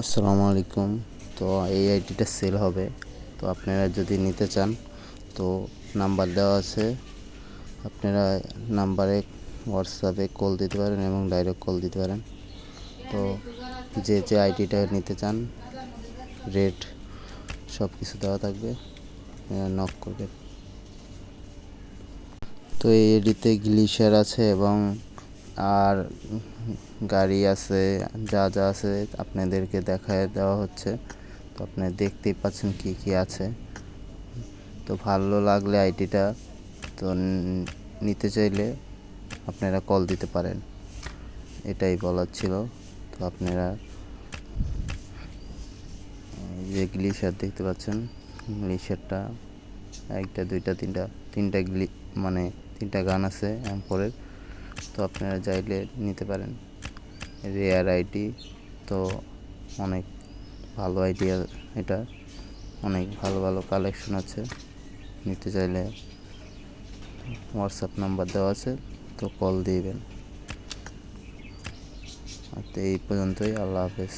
আসসালামু আলাইকুম। তো এই আইডিটা সেল হবে। তো আপনারা যদি নিতে চান, তো নাম্বার দেওয়া আছে। আপনারা নাম্বারে হোয়াটসঅ্যাপে কল দিতে পারেন এবং ডাইরেক্ট কল দিতে পারেন। তো যে যে আইডিটা নিতে চান রেট সব কিছু দেওয়া থাকবে। নক করবেন। তো এই এডিতে গ্লিশার আছে এবং আর গাড়ি আছে, যা যা আছে আপনাদেরকে দেখায় দেওয়া হচ্ছে। তো আপনি দেখতেই পাচ্ছেন কি কি আছে। তো ভালো লাগলে আইডিটা তো নিতে চাইলে আপনারা কল দিতে পারেন। এটাই বলার ছিল। তো আপনারা যে গ্লিশার দেখতে পাচ্ছেন গ্লিশারটা একটা, দুইটা, তিনটা তিনটা গ্লি মানে তিনটা গান আছে এমপরের তো আপনারা চাইলে নিতে পারেন। রেয়ার আইডি তো অনেক ভালো আইডিয়া এটা। অনেক ভালো ভালো কালেকশন আছে। নিতে চাইলে হোয়াটসঅ্যাপ নাম্বার দেওয়া আছে, তো কল দিবেন। আচ্ছা এই পর্যন্তই। আল্লাহ হাফেজ।